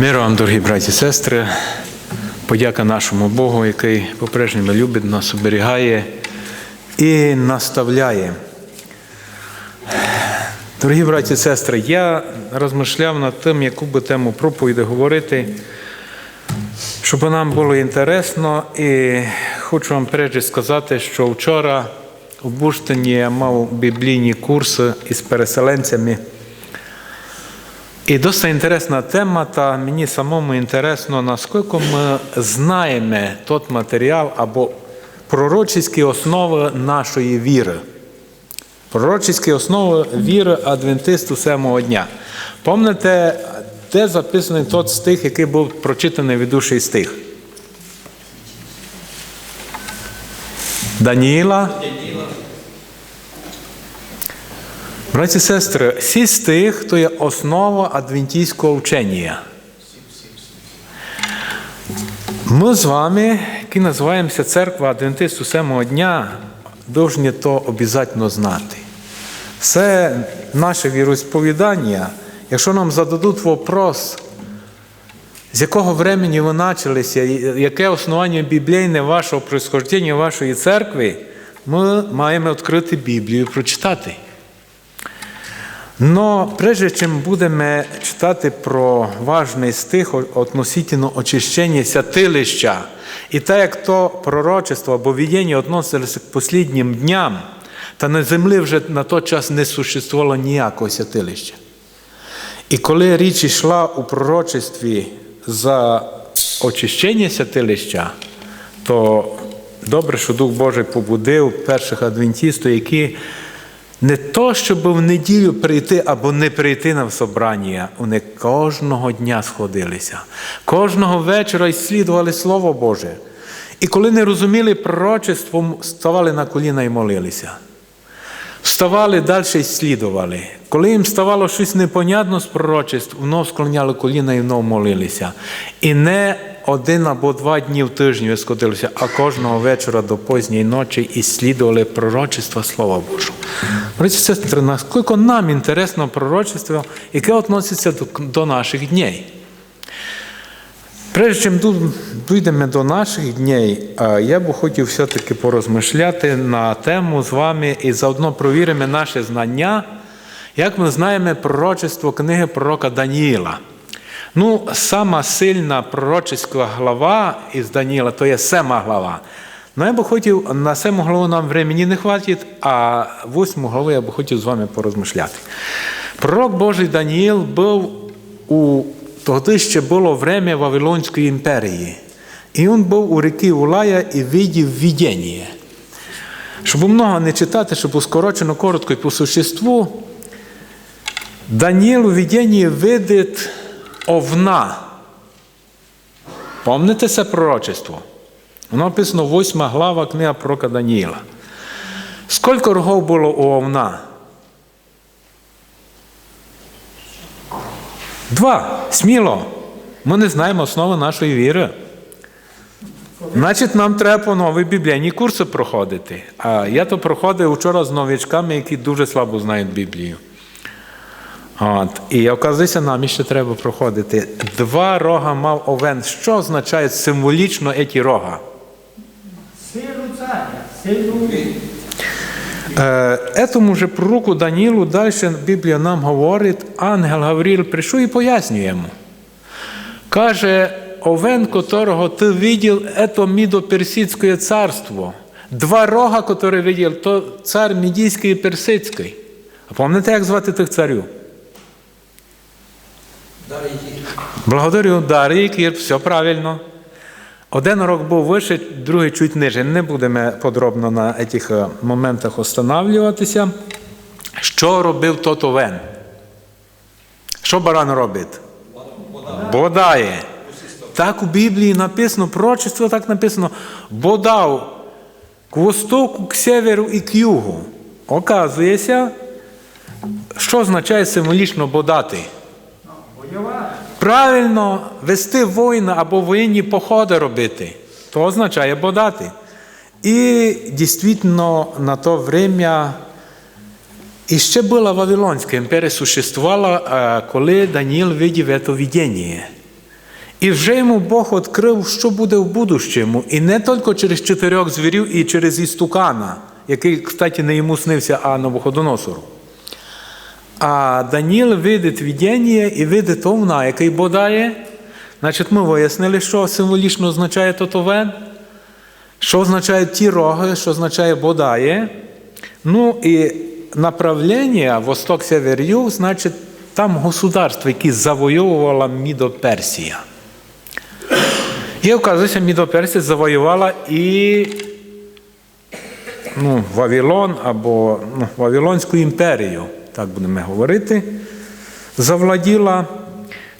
Мир вам, дорогі браті і сестри, подяка нашому Богу, який по-прежньому любить нас, оберігає і наставляє. Дорогі браті і сестри, я розмишляв над тим, яку би тему проповіді говорити, щоб нам було інтересно. І хочу вам перше сказати, що вчора у Буштині я мав біблійні курси із переселенцями. І досить інтересна тема, та мені самому інтересно, наскільки ми знаємо той матеріал або пророчі основи нашої віри. Пророчі основи віри адвентисту семого дня. Пам'ятаєте, де записаний той стих, який був прочитаний ведучий стих? Даніїла. Браті і сестри, сі стих то є основа адвентійського вчення. Ми з вами, які називаємося церква Адвентисту семого дня, повинні то обов'язково знати. Це наше віросповідання. Якщо нам зададуть вопрос, з якого времени ви почалися, яке основання біблійне вашого происхождення вашої церкви, ми маємо відкрити Біблію і прочитати. Но прежде чим будемо читати про важний стих относительно очищення святилища, і так як то пророчество або видіння відносилося к посліднім дням, та на землі вже на той час не существувало ніякого святилища. І коли річ йшла у пророчестві за очищення святилища, то добре, що Дух Божий побудив перших адвентистів, які не то, щоб в неділю прийти або не прийти на собрання, вони кожного дня сходилися, кожного вечора ісслідували Слово Боже. І коли не розуміли пророчество, ставали на коліна і молилися. Вставали далі і слідували. Коли їм ставало щось непонятно з пророчеств, знов склоняли коліна і знов молилися. І не один або два дні в тижні сходилися, а кожного вечора до позньої ночі і слідували пророчества Слова Божого. Браті сестри, наскільки нам інтересно пророчество, яке відноситься до, до наших днів. Прежде чим дійдемо до наших днів, я б хотів все-таки порозмишляти на тему з вами і заодно провіримо наше знання, як ми знаємо пророчество книги пророка Даніїла. Ну, сама сильна пророчеська глава із Даніїла, то є сема глава. Ну, я б хотів, на сему главу нам времени не хватить, а восьму главу я б хотів з вами порозмишляти. Пророк Божий Даніїл був у тоді ще було время Вавилонської імперії. І він був у ріки Улая і видів видіння. Щоб много не читати, щоб скорочено коротко і по существу, Даніел у видінні видить овна. Помните це пророчество? Воно написано 8 глава книга пророка Даніїла. Скільки рогов було у овна? Два. Сміло. Ми не знаємо основи нашої віри. Значить, нам треба по нові біблійні курси проходити. А я то проходив вчора з новичками, які дуже слабо знають Біблію. От. І оказується, нам ще треба проходити. Два рога мав овен. Що означає символічно ці рога? Силу царя, силу Этому же пророку Данілу далі Біблія нам говорить, ангел Гавріл прийшов і пояснює йому. Каже, овен, которого ти видів, это Мідо-Персидське царство. Два рога, які видів, то цар Мідійський і Персидський. А пам'ятаєте, як звати тих царів? Благодарю, Дарій Кір, все правильно. Один рок був вище, другий чуть ниже. Не будемо подробно на цих моментах останавливатися. Що робив тот овен? Що баран робить? Бодає. Так у Біблії написано, пророчество так написано, бодав к востоку, к северу і к югу. Оказується, що означає символічно бодати? Правильно вести воїна або воєнні походи робити, то означає бодати. І дійсно на то время і ще була Вавилонська імперія существувала, коли Даніл видів це видіння. І вже йому Бог відкрив, що буде в будущому. І не тільки через чотирьох звірів і через істукана, який, кстати, не йому снився, а Навуходоносору. А Даніл видить видіння і видить овна, який бодає. Значить, ми вияснили, що символічно означає тотовен, що означають ті роги, що означає бодає. Ну і направлення восток север юг значить там государство, яке завоювала Мідоперсія. І оказується, Мідоперсія завоювала і ну, Вавилон або ну, Вавилонську імперію, так будемо говорити, завладіла.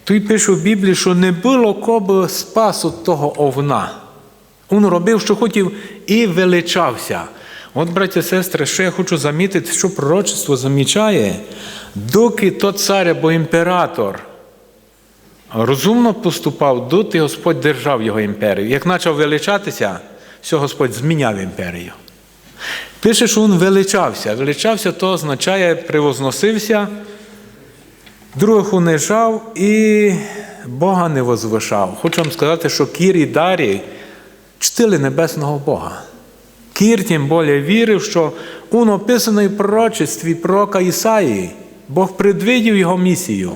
Тут пише в Біблії, що не було коби спасу того овна. Він робив, що хотів, і величався. От, браті і сестри, що я хочу замітити, що пророчество замічає, доки то цар або імператор розумно поступав, доти Господь держав його імперію. Як почав величатися, все Господь зміняв імперію. Пише, що він величався. Величався, то означає превозносився, других унижав і Бога не возвишав. Хочу вам сказати, що Кір і Дарій чтили небесного Бога. Кір тим більше вірив, що у написаної пророчестві пророка Ісаї Бог предвидів його місію.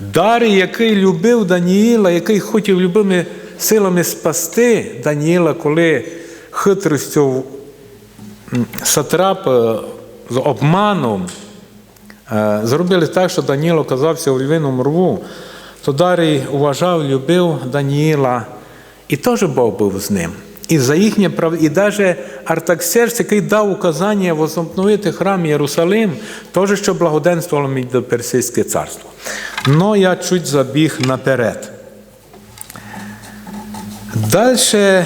Дарій, який любив Даніїла, який хотів любими силами спасти Даніїла, коли хитростю м, сатрапи з обманом е, зробили так, що Даніїл оказався у львиному рву, то Дарій уважав, любив Даніїла, і теж Бог був з ним. І за їхнє прав... і навіть Артаксеркс, який дав указання возобновити храм Єрусалим, теж що благоденствувало до Персидське царство. Но я чуть забіг наперед. Далі,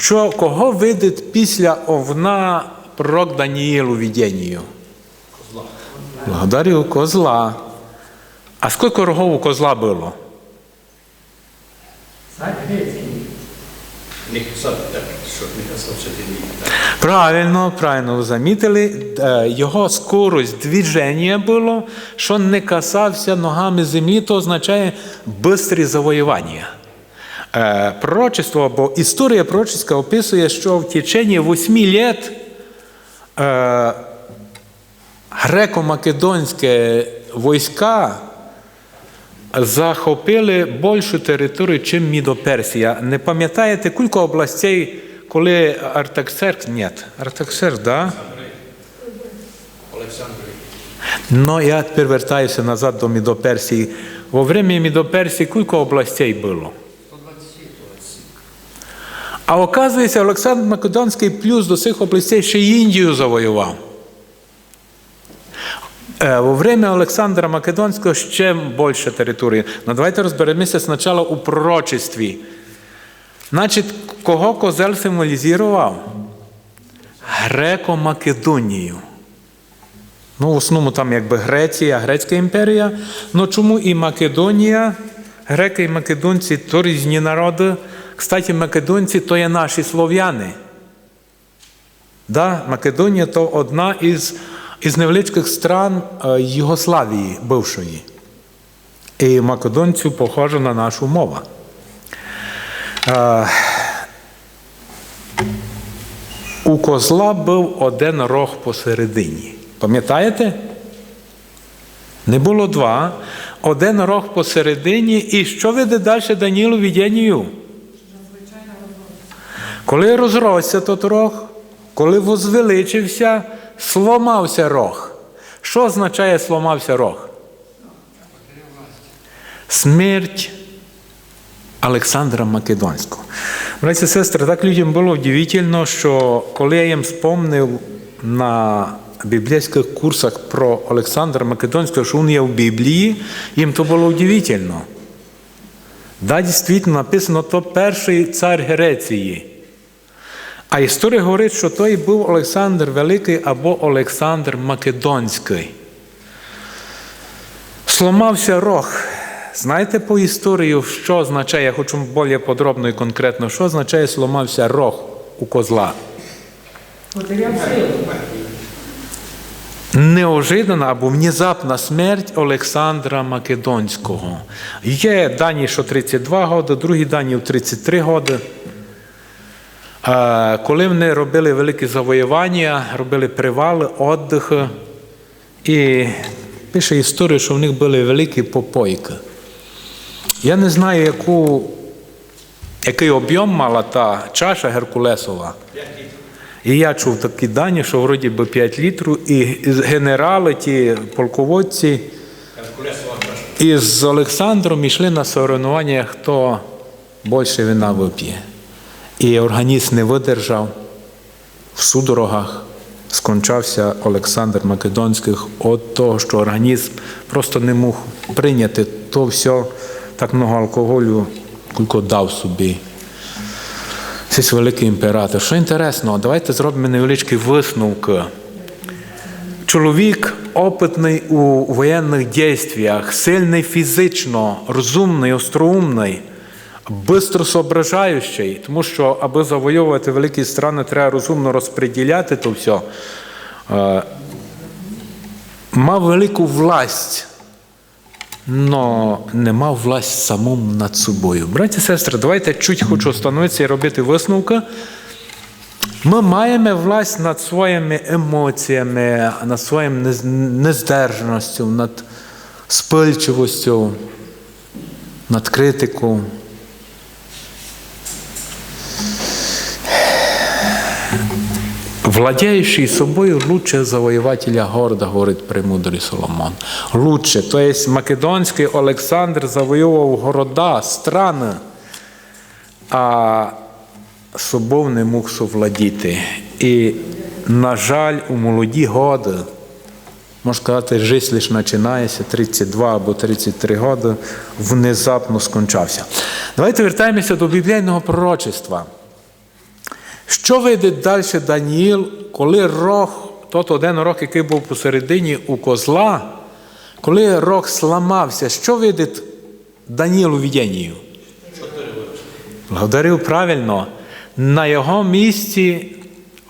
що, кого видить після овна пророк Даніїл у видінню? Благодарю козла. А скільки рогов у козла було? Правильно, правильно ви замітили, Е, його скорость движення було, що не касався ногами землі, то означає бистрі завоювання. Е, Пророчество або історія пророчеська описує, що в течение восьми літ е, греко-македонське війська захопили більшу територію, ніж Мідоперсія. Не пам'ятаєте, кілька областей, коли Артаксеркс, ні, Артаксеркс, да? Олександрій. Но я тепер назад до Мідоперсії. Во время Мідоперсії кілька областей було. А оказується, Олександр Македонський плюс до цих областей ще й Індію завоював. Е, Во время Олександра Македонського ще більше території. Ну давайте розберемося спочатку у пророчестві. Значить, кого козел символізував? Греко-Македонію. Ну, в основному там якби Греція, Грецька імперія. Ну чому і Македонія? Греки і македонці то різні народи. Кстати, македонці то є наші слов'яни. Да? Македонія то одна із, із невеличких стран е, Югославії бившої. І македонцю похожа на нашу мову. Е, у козла був один рог посередині. Пам'ятаєте? Не було два. Один рог посередині. І що веде далі Данілу відянію? Коли розросся тот рог, коли возвеличився, сломався рог. Що означає сломався рог? Смерть Олександра Македонського. Браті і сестри, так людям було удивительно, що коли я їм спомнив на біблійських курсах про Олександра Македонського, що він є в Біблії, їм то було удивительно. Да, дійсно написано, то перший цар Греції. А історія говорить, що той був Олександр Великий або Олександр Македонський. Сломався рог. Знаєте по історію, що означає, я хочу більш подробно і конкретно, що означає сломався рог у козла? Неожиданна або внезапна смерть Олександра Македонського. Є дані, що 32 роки, другі дані в 33 роки. Коли вони робили великі завоювання, робили привали, віддихи, і пише історію, що в них були великі попойки. Я не знаю, яку, який об'єм мала та чаша Геркулесова. І я чув такі дані, що вроді би 5 літрів, і генерали, ті полководці із Олександром йшли на соревнування, хто більше вина вип'є. І організм не видержав в судорогах. Скончався Олександр Македонський від того, що організм просто не мог прийняти то все, так много алкоголю, кілько дав собі. Цей великий імператор. Що інтересно, давайте зробимо невеличкі висновки. Чоловік опитний у воєнних дійствах, сильний фізично, розумний, остроумний, бистро соображаючий, тому що, аби завоювати великі страни, треба розумно розподіляти то все. Мав велику власть, але не мав власть самому над собою. Браті і сестри, давайте чуть хочу остановитися і робити висновки. Ми маємо власть над своїми емоціями, над нез- нездержаністю, над спильчивостю, над критикою. Владеючий собою лучше завоювателя города, говорить премудрий Соломон. Лучше. Тобто Македонський Олександр завоював города, страни, а собою не мог совладіти. І, на жаль, у молоді годи, можна сказати, життя лише починається 32 або 33 роки, внезапно скончався. Давайте вертаємося до біблійного пророчества. Що видить далі Даніїл, коли рог, тот один рог, який був посередині у козла, коли рог сламався, що видить Даніїл у видінні? Благодарив правильно. На його місці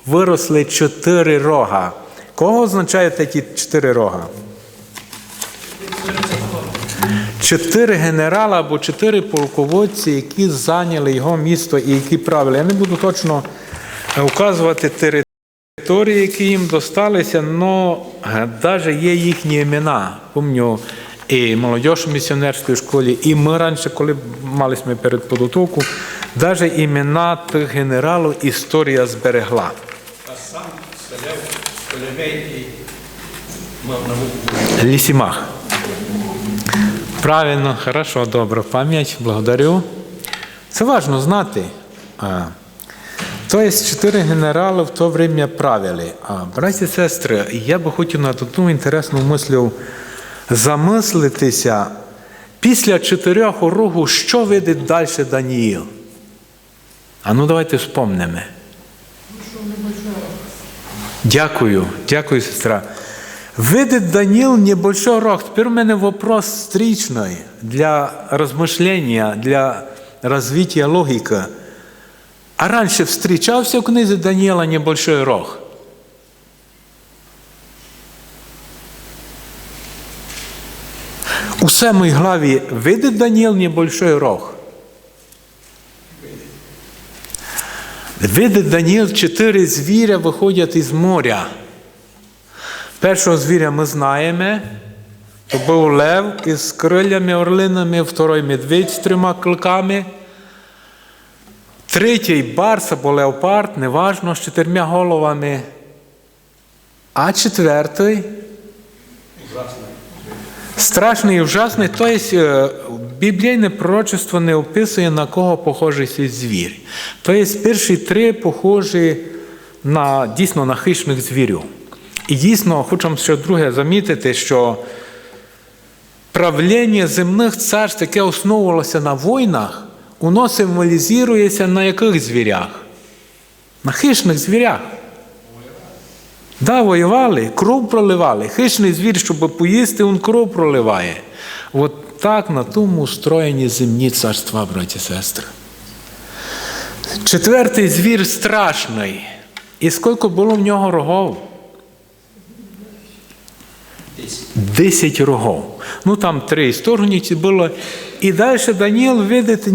виросли чотири рога. Кого означають ті чотири рога? Чотири генерали або чотири полководці, які зайняли його місто і які правили. Я не буду точно указувати території, які їм досталися, але навіть є їхні імена. Помню, і молодіж у місіонерській школі, і ми раніше, коли мали ми перед підготовку, навіть імена тих генералів історія зберегла. А сам селяв Колемей і. Лісімах. Правильно, хорошо, добре. Пам'ять, благодарю. Це важливо знати. А, Тобто чотири генерали в то время правили. А, браті і сестри, я би хотів над одну інтересну мислю замислитися. Після чотирьох уругу, що видить далі Даніїл? А ну давайте вспомнимо. Дякую, дякую, сестра. Видит Даниил небольшой рог. Теперь у меня вопрос встречный для размышления, для развития логики. А раньше встречался в книзе Даниила небольшой рог? У самой главе видит Даниил небольшой рог? Видить Даніл, чотири звіря виходять із моря. Першого звіря ми знаємо. То був лев із крилями орлинами, второй медведь з трьома кликами. Третій барс або леопард, неважно, з чотирма головами. А четвертий страшний і ужасний. Тобто біблійне пророчество не описує, на кого похожий цей звір. Тобто перші три похожі на, дійсно на хищних звірів. І дійсно, хочемо ще друге замітити, що правління земних царств, яке основувалося на війнах, воно символізується на яких звірях? На хищних звірях. Да, воювали, кров проливали. Хищний звір, щоб поїсти, він кров проливає. От так на тому устроєні земні царства, браті і сестри. Четвертий звір страшний. І скільки було в нього рогов? Десять. 10 рогов. Ну там три исторгницы было. И дальше Даниил видит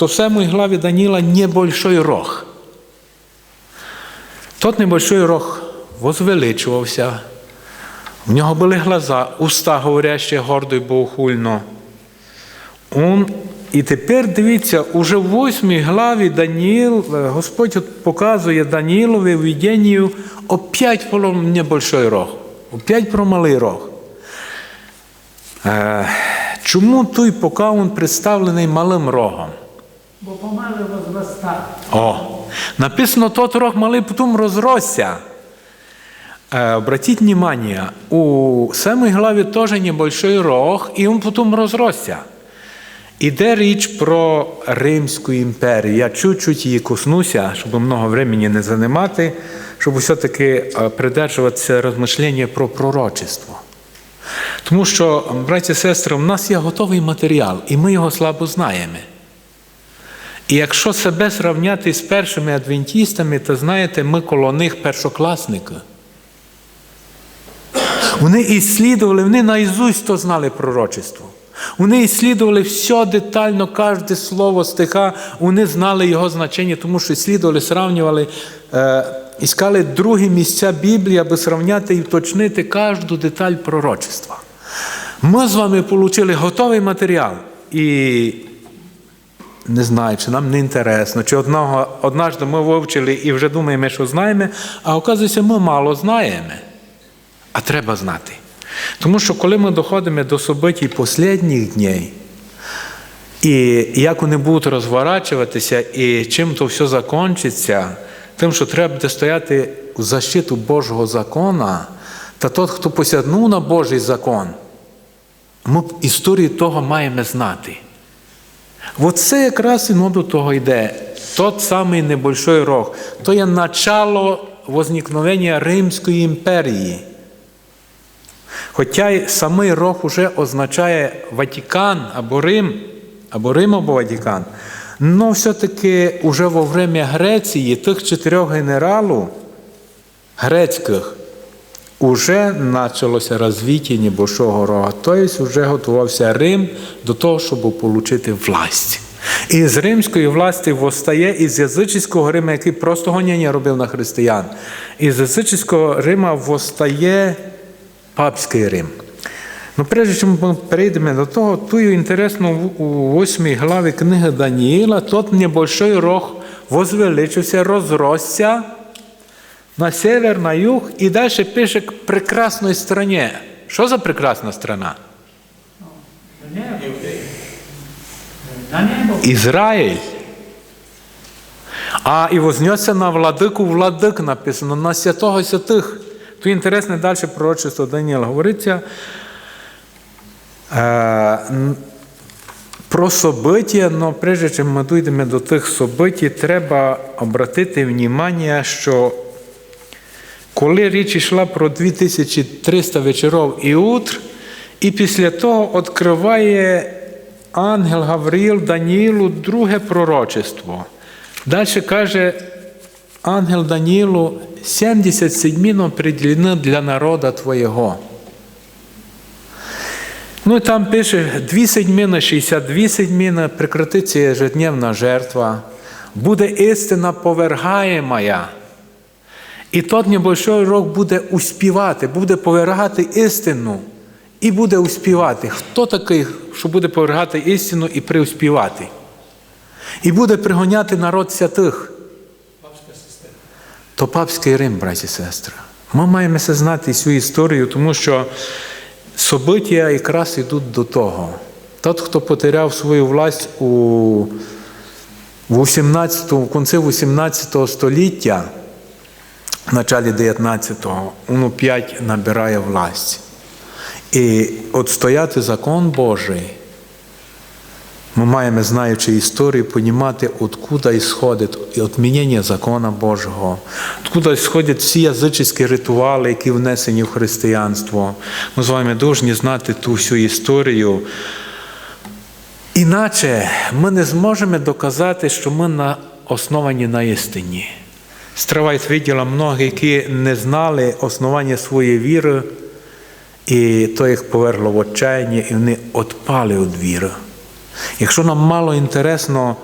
н- в самой главе Даниила небольшой рог. Тот небольшой рог возвеличувався. В нього були глаза, уста говорящі гордо і богохульно. Он, і тепер дивіться, уже в восьмій главі Даніїл, е, Господь показує Даніїлові в видінню опять про небольшой рог, опять про малий рог. Е, чому той поки він представлений малим рогом? Бо помали возвестати. О, написано, тот рог малий потім розросся. Е, Обратіть внимание, у самой главі теж небольшой рог, і він потім розросся. Іде річ про Римську імперію. Я чуть-чуть її коснуся, щоб много времени не займати, щоб все-таки е, придержуватися розмишлення про пророчество. Тому що, браті і сестри, в нас є готовий матеріал, і ми його слабо знаємо. І якщо себе зрівняти з першими адвентістами, то знаєте, ми коло них першокласники. Вони іслідували, вони наізусть то знали пророчество. Вони іслідували все детально, кожне слово стиха, вони знали його значення, тому що іслідували, сравнювали, е, іскали другі місця Біблії, аби сравняти і уточнити кожну деталь пророчества. Ми з вами отримали готовий матеріал. І не знаю, чи нам не інтересно, чи одного, однажды ми вивчили і вже думаємо, що знаємо, а оказується, ми мало знаємо. А треба знати. Тому що коли ми доходимо до событий останніх днів, і як вони будуть розворачуватися, і чим то все закінчиться, тим, що треба стояти у защиту Божого закона, та тот, хто посягнув на Божий закон, ми історію того маємо знати. Оце якраз і ну, до того йде. Тот самий небольшой рог. То є начало возникновення Римської імперії. Хоча й самий рог уже означає Ватикан або Рим, або Рим або Ватикан, але все-таки уже во время Греції тих чотирьох генералів грецьких уже почалося розвиття небольшого рога. Тобто вже готувався Рим до того, щоб отримати власть. І з римської власті востає із язичського Рима, який просто гоняння робив на християн. Із язичського Рима востає папський Рим. Ну, прежде чим ми перейдемо до того, тую інтересно в- у восьмій главі книги Даніїла, тот небольшой рог возвеличився, розросся на север, на юг, і далі пише к прекрасної страні. Що за прекрасна страна? Ізраїль. А і вознесся на владику владик написано, на святого святих. Тут інтересне далі пророчество Даніела. Говориться е, про собиття, але прежде чим ми дійдемо до тих собитій, треба обратити внимання, що коли річ йшла про 2300 вечорів і утр, і після того відкриває ангел Гавриїл Даніїлу друге пророчество. Далі каже ангел Даніїлу, 70 седьмин определені для народа Твоєго. Ну і там пише, дві седьмини, 62 седьмини, прекратиться ежедневна жертва, буде істина повергаємая. І тот небольшой рог буде успівати, буде повергати істину і буде успівати. Хто такий, що буде повергати істину і приуспівати? І буде пригоняти народ святих. То папський Рим, браті і сестри. Ми маємо це знати цю історію, тому що собиття якраз йдуть до того. Тот, хто потеряв свою власть у, в 18, в кінці 18 століття, в началі 19-го, він опять набирає власть. І отстояти закон Божий, ми маємо, знаючи історію, розуміти, откуда ісходить відмінення закона Божого, откуда ісходять всі язичні ритуали, які внесені в християнство. Ми з вами повинні знати ту всю історію. Іначе ми не зможемо доказати, що ми на основані на істині. Стравайт виділа многі, які не знали основання своєї віри І то їх повергло в отчаяння, і вони відпали від віри. Якщо нам мало інтересно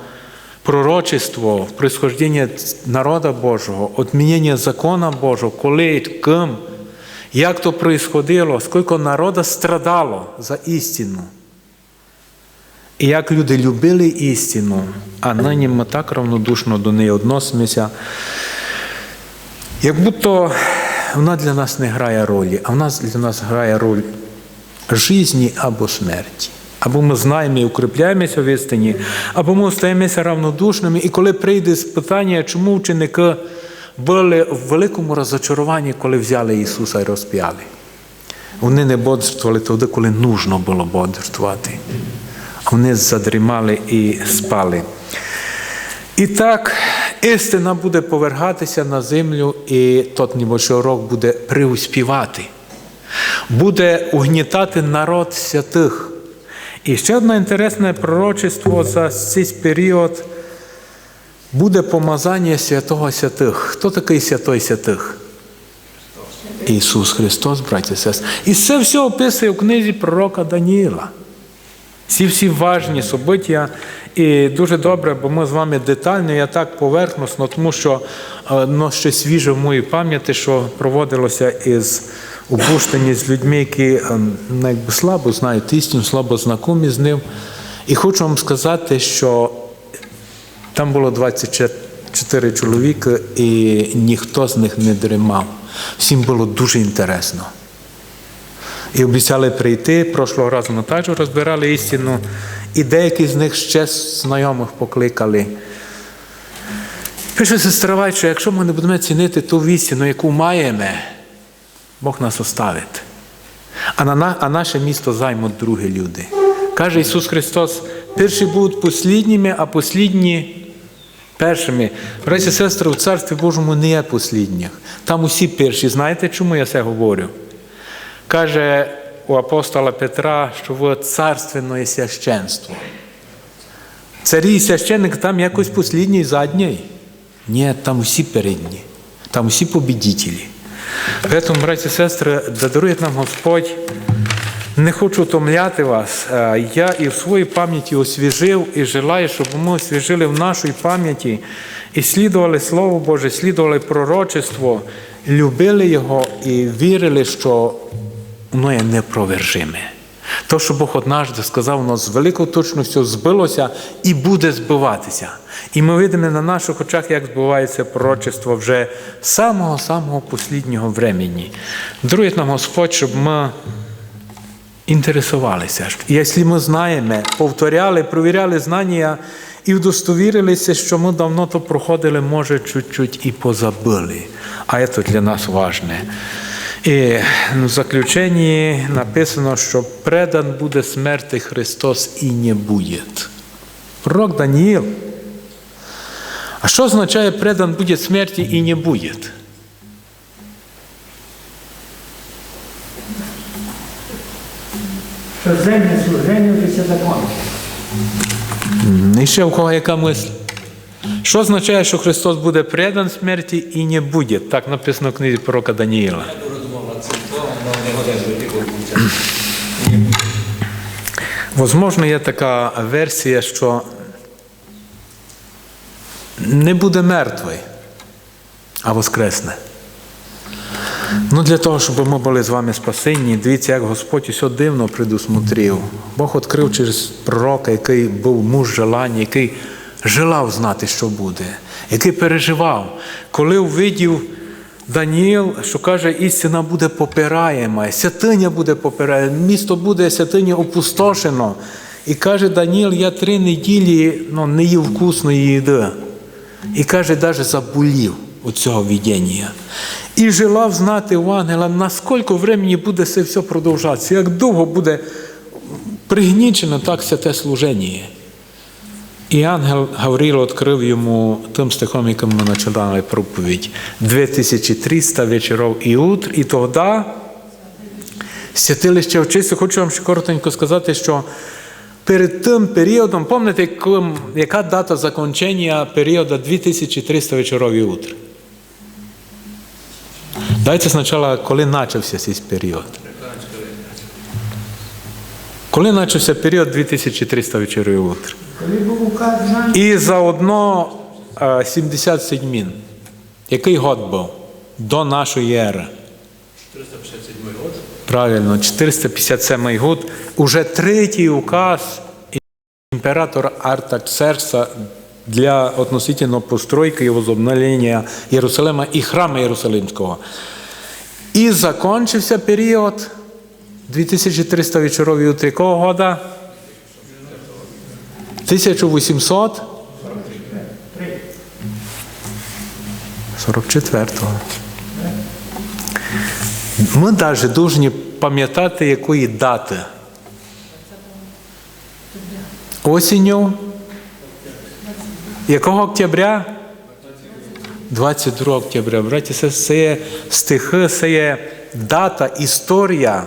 пророчество, происхождення народа Божого, отмінення закона Божого, коли, ким, як то происходило, скільки народу страдало за істину. І як люди любили істину, а нині ми так равнодушно до неї відносимося, як будто вона для нас не грає ролі, а вона для нас грає роль житті або смерті. Або ми знаємо і укріпляємося в істині, або ми остаємося равнодушними. І коли прийде питання, чому ученики були в великому розочаруванні, коли взяли Ісуса і розп'яли. Вони не бодрствували тоді, коли нужно було бодрствувати. Вони задрімали і спали. І так, істина буде повергатися на землю, і тот небольшой рок буде приуспівати, буде угнітати народ святих. І ще одне інтересне пророчество за цей період буде помазання святого святих. Хто такий святой святих? Ісус Христос, браті і сестри. І це все описує в книзі пророка Даніїла. Ці всі важні собиття. І дуже добре, бо ми з вами детально, я так поверхносно, тому що е, ну, ще свіже в моїй пам'яті, що проводилося із обуштані з людьми, які е, ну, якби слабо знають істину, слабо знайомі з ним. І хочу вам сказати, що там було 24 чоловіка, і ніхто з них не дрімав. Всім було дуже інтересно. І обіцяли прийти. Прошлого разу ми також розбирали істину, і деякі з них ще знайомих покликали. Пише сестра що якщо ми не будемо цінити ту істину, яку маємо, Бог нас оставить. А, на, а наше місто займуть другі люди. Каже Ісус Христос, перші будуть послідніми, а послідні першими. Браті сестри, у Царстві Божому не є послідніх. Там усі перші. Знаєте, чому я це говорю? Каже у апостола Петра, що ви царственне священство. Царі і священник там якось послідній задній. Ні, там усі передні, там усі побідітелі. Тому, браті і сестри, дарує нам Господь. Не хочу втомляти вас. Е, Я і в своїй пам'яті освіжив і желаю, щоб ми освіжили в нашій пам'яті і слідували Слово Боже, слідували пророчество, любили його і вірили, що воно є непровержиме. То, що Бог однажды сказав, воно з великою точністю збилося і буде збиватися. І ми видимо на наших очах, як збувається пророчество вже самого-самого посліднього времени. Друге нам Господь, щоб ми інтересувалися. Якщо ми знаємо, повторяли, провіряли знання і удостовірилися, що ми давно то проходили, може, чуть-чуть і позабили. А це для нас важне. І в заключенні написано, що предан буде смерти Христос і не буде. Пророк Даніїл. А що означає предан буде смерті і не буде? Що земне служення закону. І ще в кого яка мисль? Що означає, що Христос буде предан смерті і не буде? Так написано в книзі пророка Даніїла. Я дуже думав над цим словом, але не годен до тих обіцянок. Возможно, є така версія, що не буде мертвий, а воскресне. Ну, для того, щоб ми були з вами спасенні, дивіться, як Господь усе дивно предусмотрів. Бог відкрив через пророка, який був муж желання, який желав знати, що буде, який переживав. Коли увидів Даніїл, що каже, істина буде попираєма, святиня буде попираєма, місто буде святиня опустошено. І каже Даніїл, я три неділі ну, не їв вкусної їди. І каже, навіть заболів у цього видіння. І желав знати у ангела, наскільки времени буде це все продовжатися, як довго буде пригнічено так святе служення. І ангел Гаврило відкрив йому тим стихом, яким ми починали проповідь. 2300 вечорів і утр, і тоді святилище очисти. Хочу вам ще коротенько сказати, що перед тим періодом, пам'ятаєте, яка дата закінчення періоду 2300 вечорів і утр? Дайте спочатку, коли почався цей період. Коли почався період 2300 вечорів утр? І заодно е, 77 мін. Який год був? До нашої ери. 357 год. Правильно, 457 год. Уже третій указ імператора Артаксеркса для относительно постройки і возобновлення Єрусалима і храму Єрусалимського. І закончився період 2300 вечорові утри якого года? 1800 44-го. Ми навіть повинні пам'ятати, якої дати. Осінню. Якого октября? 22 октября. Браті, це, є стихи, це є дата, історія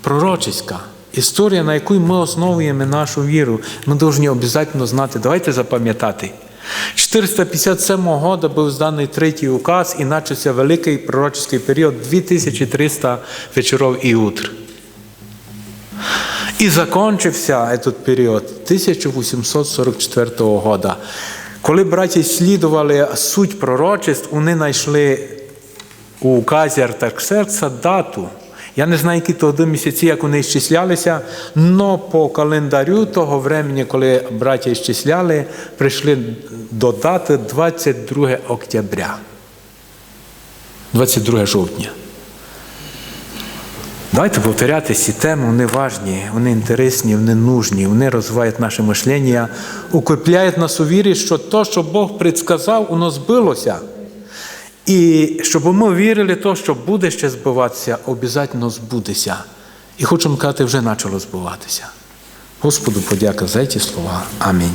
пророчеська. Історія, на яку ми основуємо нашу віру. Ми повинні обов'язково знати. Давайте запам'ятати. 457 года був зданий третій указ і почався великий пророческий період 2300 вечоров і утр. І закончився этот період 1844 года. Коли браті слідували суть пророчеств, вони знайшли у указі Артаксеркса дату. Я не знаю, які то місяці, як вони щислялися, але по календарю того времени, коли браття щисляли, прийшли до дати 22 октября. 22 жовтня. Давайте повторяти ці теми, вони важні, вони інтересні, вони нужні, вони розвивають наше мишлення, укріпляють нас у вірі, що то, що Бог предсказав, воно збилося. І щоб ми вірили, то, що буде ще збиватися, обов'язково збудеться. І хочемо казати, вже почало збуватися. Господу подяка за ці слова. Амінь.